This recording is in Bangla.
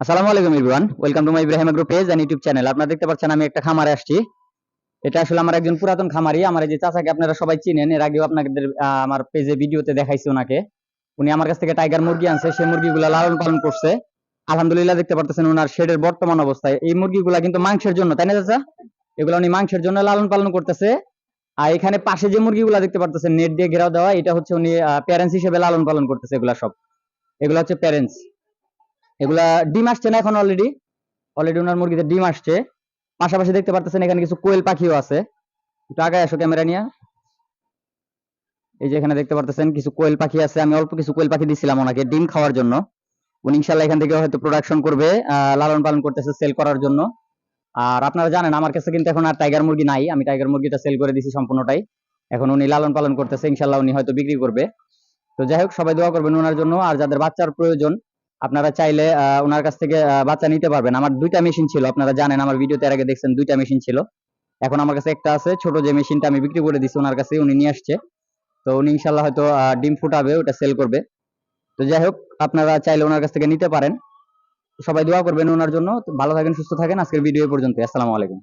আসসালামু আলাইকুম everyone welcome to my Ibrahim agro page and YouTube channel আপনারা দেখতে পাচ্ছেন আমি একটা খামারে আসছি। এটা আসলে আমার একজন পুরাতন খামারি। আমার যে চাচাকে আপনারা সবাই চিনেন, এর আগেও আপনাদের আমার পেজে ভিডিওতে দেখাইছি ওনাকে। উনি আমার কাছ থেকে টাইগার মুরগি আনছে সেই মুরগিগুলো লালন পালন করছে। আলহামদুলিল্লাহ দেখতে পারতেছেন ওনার শেডের বর্তমান অবস্থায়। এই মুরগিগুলা কিন্তু মাংসের জন্য, তাই না চাচা? এগুলো উনি মাংসের জন্য লালন পালন করতেছে। আর এখানে পাশে যে মুরগিগুলা দেখতে পারতেছেন, নেট দিয়ে ঘেরাও দেওয়া, এটা হচ্ছে উনি প্যারেন্টস হিসেবে লালন পালন করতেছে এগুলা সব। এগুলো হচ্ছে প্যারেন্টস এগুলা ডিম আসছে না এখন অলরেডি অলরেডি ওনার মুরগিতে ডিম আসছে। পাশাপাশি দেখতে পারতেছেন এখানে কিছু কোয়েল পাখিও আছে। একটু আগে আসো ক্যামেরা নিয়ে। এই যে এখানে দেখতে পারতেছেন কিছু কোয়েল পাখি আছে। আমি অল্প কিছু কোয়েল পাখি দিছিলাম ওনাকে ডিম খাওয়ার জন্য। উনি ইনশাল্লাহ এখান থেকে হয়তো প্রোডাকশন করবে লালন পালন করতেছে সেল করার জন্য। আর আপনারা জানেন, আমার কাছে কিন্তু এখন আর টাইগার মুরগি নাই। আমি টাইগার মুরগিটা সেল করে দিছি সম্পূর্ণটাই। এখন উনি লালন পালন করতেছে ইনশাল্লাহ উনি হয়তো বিক্রি করবে। তো যাই হোক, সবাই দোয়া করবেন ওনার জন্য। আর যাদের বাচ্চার প্রয়োজন আপনারা চাইলে ওনার কাছ থেকে বাচ্চা নিতে পারবেন। আমার দুইটা মেশিন ছিল, আপনারা জানেন, আমার ভিডিওতে এর আগে দেখছেন দুইটা মেশিন ছিল। এখন আমার কাছে একটা আছে, ছোট যে মেশিনটা আমি বিক্রি করে দিছি, ওনার কাছে উনি নিয়ে আসছে। তো উনি ইনশাল্লাহ হয়তো ডিম ফুটাবে, ওটা সেল করবে। তো যাই হোক, আপনারা চাইলে ওনার কাছ থেকে নিতে পারেন। সবাই দোয়া করবেন ওনার জন্য। ভালো থাকেন, সুস্থ থাকেন। আজকের ভিডিও পর্যন্ত আসসালামু আলাইকুম।